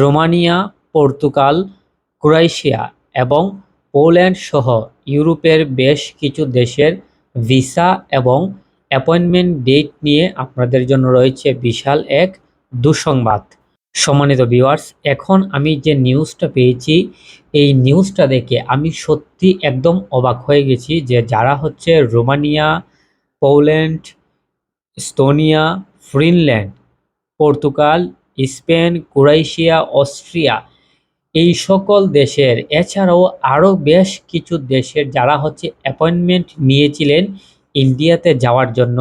Romania, Portugal, Croatia এবং Poland সহ ইউরোপের বেশ কিছু দেশের ভিসা এবং অ্যাপয়েন্টমেন্ট ডেট নিয়ে আপনাদের জন্য রয়েছে বিশাল এক দুঃসংবাদ। সম্মানিত ভিউয়ার্স, এখন আমি যে নিউজটা পেয়েছি, এই নিউজটা দেখে আমি সত্যি একদম অবাক হয়ে গেছি যে যারা হচ্ছে Romania, Poland Estonia Finland, Portugal Spain, Croatia, Austria এই সকল দেশের, এছাড়াও আরও বেশ কিছু দেশের যারা হচ্ছে অ্যাপয়েন্টমেন্ট নিয়েছিলেন ইন্ডিয়াতে যাওয়ার জন্য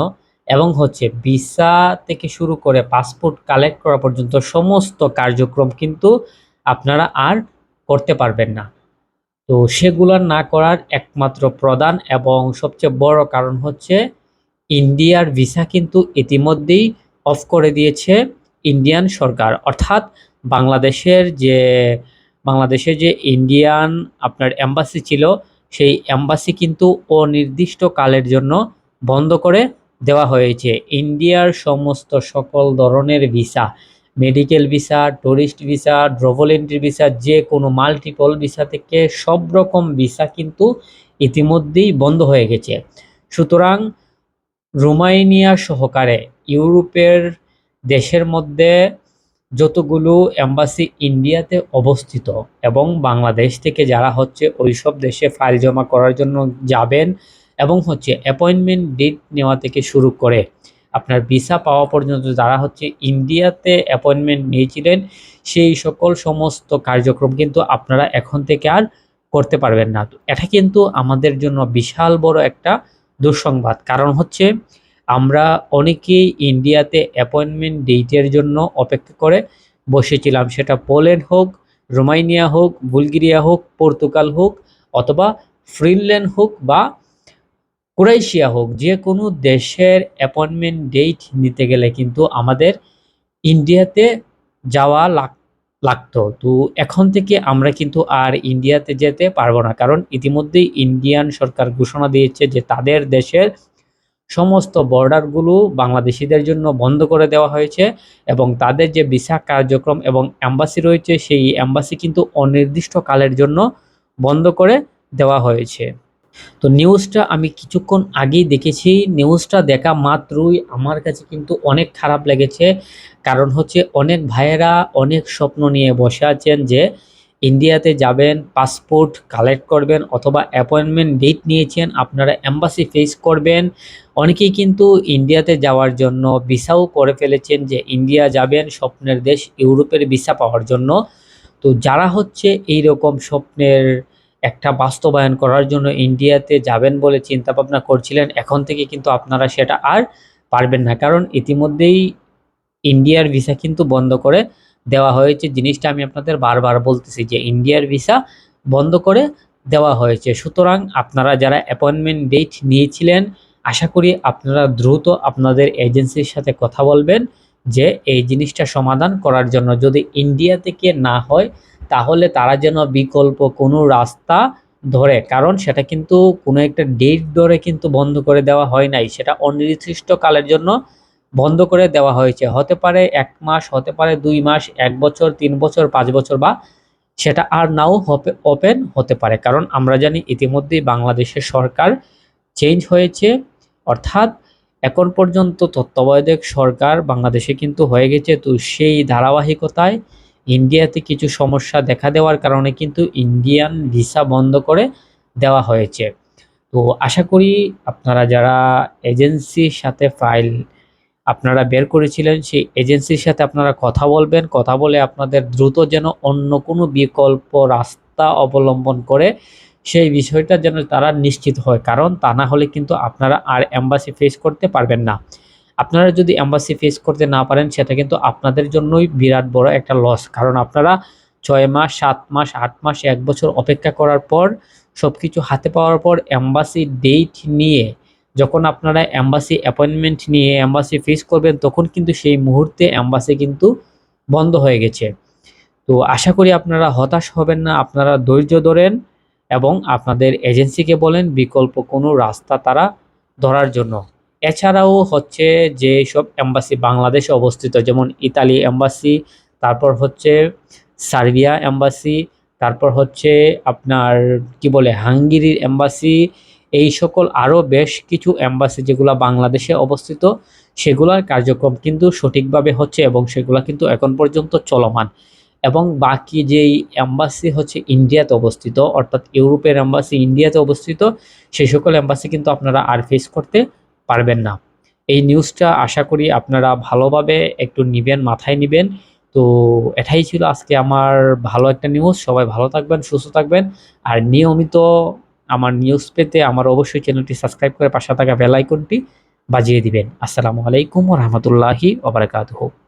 এবং হচ্ছে ভিসা থেকে শুরু করে পাসপোর্ট কালেক্ট করা পর্যন্ত সমস্ত কার্যক্রম কিন্তু আপনারা আর করতে পারবেন না। তো সেগুলো না করার একমাত্র প্রধান এবং সবচেয়ে বড় কারণ হচ্ছে ইন্ডিয়ার ভিসা কিন্তু ইতিমধ্যেই অফ করে দিয়েছে। ইন্ডিয়ান সরকার, অর্থাৎ বাংলাদেশের যে বাংলাদেশে যে ইন্ডিয়ান আপনার এম্বাসি ছিল, সেই এম্বাসি কিন্তু অনির্দিষ্ট কালের জন্য বন্ধ করে দেওয়া হয়েছে। ইন্ডিয়ার সমস্ত সকল ধরনের visa medical visa tourist visa travel entry visa যে কোনো মাল্টিপল ভিসা থেকে সব রকম ভিসা কিন্তু ইতিমধ্যেই বন্ধ হয়ে গেছে। সুতরাং রোমাইনিয়া সহকারে ইউরোপের দেশের মধ্যে যতগুলো এম্বাসি ইন্ডিয়াতে অবস্থিত এবং বাংলাদেশ থেকে যারা হচ্ছে ওইসব দেশে ফাইল জমা করার জন্য যাবেন এবং হচ্ছে অ্যাপয়েন্টমেন্ট ডেট নেওয়া থেকে শুরু করে আপনার ভিসা পাওয়া পর্যন্ত যারা হচ্ছে ইন্ডিয়াতে অ্যাপয়েন্টমেন্ট নিয়েছিলেন, সেই সকল সমস্ত কার্যক্রম কিন্তু আপনারা এখন থেকে আর করতে পারবেন না। এটা কিন্তু আমাদের জন্য বিশাল বড় একটা দুঃসংবাদ। কারণ হচ্ছে আমরা অনেকেই ইন্ডিয়াতে অ্যাপয়েন্টমেন্ট ডেটের জন্য অপেক্ষা করে বসেছিলাম। সেটা পোল্যান্ড হোক রোমাইনিয়া হোক বুলগেরিয়া হোক পর্তুগাল হোক, অথবা ফিনল্যান্ড হোক বা ক্রোয়েশিয়া হোক, যে কোনো দেশের অ্যাপয়েন্টমেন্ট ডেট নিতে গেলে কিন্তু আমাদের ইন্ডিয়াতে যাওয়া লাগ, লাগতো। তো এখন থেকে আমরা কিন্তু আর ইন্ডিয়াতে যেতে পারব না, কারণ ইতিমধ্যেই ইন্ডিয়ান সরকার ঘোষণা দিয়েছে যে তাদের দেশের সমস্ত বর্ডারগুলো বাংলাদেশিদের জন্য বন্ধ করে দেওয়া হয়েছে এবং তাদের যে ভিসা কার্যক্রম এবং অ্যাম্বাসি রয়েছে, সেই অ্যাম্বাসি কিন্তু অনির্দিষ্ট কালের জন্য বন্ধ করে দেওয়া হয়েছে। তো নিউজটা আমি কিছুক্ষণ আগেই দেখেছি। নিউজটা দেখা মাত্রই আমার কাছে কিন্তু অনেক খারাপ লেগেছে। কারণ হচ্ছে অনেক ভাইয়েরা অনেক স্বপ্ন নিয়ে বসে আছেন যে ইন্ডিয়াতে যাবেন পাসপোর্ট কালেক্ট করবেন অথবা অ্যাপয়েন্টমেন্ট ডেট নিয়েছেন, আপনারা অ্যাম্বাসি ফেস করবেন। অনেকেই কিন্তু ইন্ডিয়াতে যাওয়ার জন্য ভিসাও করে ফেলেছেন যে ইন্ডিয়া যাবেন স্বপ্নের দেশ ইউরোপের ভিসা পাওয়ার জন্য। তো যারা হচ্ছে এই রকম স্বপ্নের একটা বাস্তবায়ন করার জন্য ইন্ডিয়াতে যাবেন বলে চিন্তা ভাবনা করছিলেন, এখন থেকে কিন্তু আপনারা সেটা আর পারবেন না। কারণ ইতিমধ্যেই ইন্ডিয়ার ভিসা কিন্তু বন্ধ করে দেওয়া হয়েছে। জিনিসটা আমি আপনাদের বারবার বলতেছি যে ইন্ডিয়ার ভিসা বন্ধ করে দেওয়া হয়েছে। সুতরাং আপনারা যারা অ্যাপয়েন্টমেন্ট ডেট নিয়েছিলেন, আশা করি আপনারা দ্রুত আপনাদের এজেন্সির সাথে কথা বলবেন যে এই জিনিসটা সমাধান করার জন্য যদি ইন্ডিয়া থেকে না হয়, তাহলে তারা যেন বিকল্প কোনো রাস্তা ধরে। কারণ সেটা কিন্তু কোনো একটা ডেট ধরে কিন্তু বন্ধ করে দেওয়া হয় নাই। সেটা অনির্দিষ্টকালের জন্য বন্ধ করে দেওয়া হয়েছে। হতে পারে এক মাস, হতে পারে দুই মাস, এক বছর, তিন বছর, পাঁচ বছর বা সেটা আর নাও ওপেন হতে পারে। কারণ আমরা জানি ইতিমধ্যেই বাংলাদেশের সরকার চেঞ্জ হয়েছে। অর্থাৎ এখন পর্যন্ত তত্ত্বাবধায়ক সরকার বাংলাদেশে কিন্তু হয়ে গেছে। তো সেই ধারাবাহিকতায় ইন্ডিয়াতে কিছু সমস্যা দেখা দেওয়ার কারণে কিন্তু ইন্ডিয়ান ভিসা বন্ধ করে দেওয়া হয়েছে। তো আশা করি আপনারা যারা এজেন্সির সাথে ফাইল আপনারা বের করেছিলেন, সেই এজেন্সির সাথে আপনারা কথা বলবেন, কথা বলে আপনাদের দ্রুত যেন অন্য কোনো বিকল্প রাস্তা অবলম্বন করে সেই বিষয়টা যেন তারা নিশ্চিত হয়। কারণ তা না হলে কিন্তু আপনারা আর অ্যাম্বাসি ফেস করতে পারবেন না। আপনারা যদি অ্যাম্বাসি ফেস করতে না পারেন, সেটা কিন্তু আপনাদের জন্যই বিরাট বড় একটা লস কারণ আপনারা ছয় মাস, সাত মাস, আট মাস, এক বছর অপেক্ষা করার পর সব কিছু হাতে পাওয়ার পর অ্যাম্বাসি ডেট নিয়ে যখন আপনারা অ্যাম্বাসি অ্যাপয়েন্টমেন্ট নিয়ে অ্যাম্বাসি ফেস করবেন, তখন কিন্তু সেই মুহূর্তে অ্যাম্বাসি কিন্তু বন্ধ হয়ে গেছে। তো আশা করি আপনারা হতাশ হবেন না, আপনারা ধৈর্য ধরেন এবং আপনাদের এজেন্সিকে বলেন, বিকল্প কোনো রাস্তা তারা ধরার জন্য। এছাড়াও হচ্ছে যে সব এম্বাসি বাংলাদেশে অবস্থিত, যেমন ইতালি এম্বাসি তারপর হচ্ছে সার্বিয়া এম্বাসি তারপর হচ্ছে আপনার কি বলে, হাঙ্গেরির এম্বাসি এই সকল আরও বেশ কিছু অ্যাম্বাসি যেগুলো বাংলাদেশে অবস্থিত, সেগুলোর কার্যক্রম কিন্তু সঠিকভাবে হচ্ছে এবং সেগুলো কিন্তু এখন পর্যন্ত চলমান। এবং বাকি যেই অ্যাম্বাসি হচ্ছে ইন্ডিয়াতে অবস্থিত, অর্থাৎ ইউরোপের অ্যাম্বাসি ইন্ডিয়াতে অবস্থিত সেই সকল অ্যাম্বাসি কিন্তু আপনারা আর ফেস করতে পারবেন না। এই নিউজটা আশা করি আপনারা ভালোভাবে একটু নিবেন, মাথায় নিবেন। তো এটাই ছিল আজকে আমার ভালো একটা নিউজ সবাই ভালো থাকবেন, সুস্থ থাকবেন। আর নিয়মিত আমার নিউজ পেতে আমার অবশ্যই চ্যানেলটি সাবস্ক্রাইব করে পাশে থাকা বেল আইকনটি বাজিয়ে দিবেন। আসসালামু আলাইকুম রহমতুল্লাহি ওবরাকাতুহু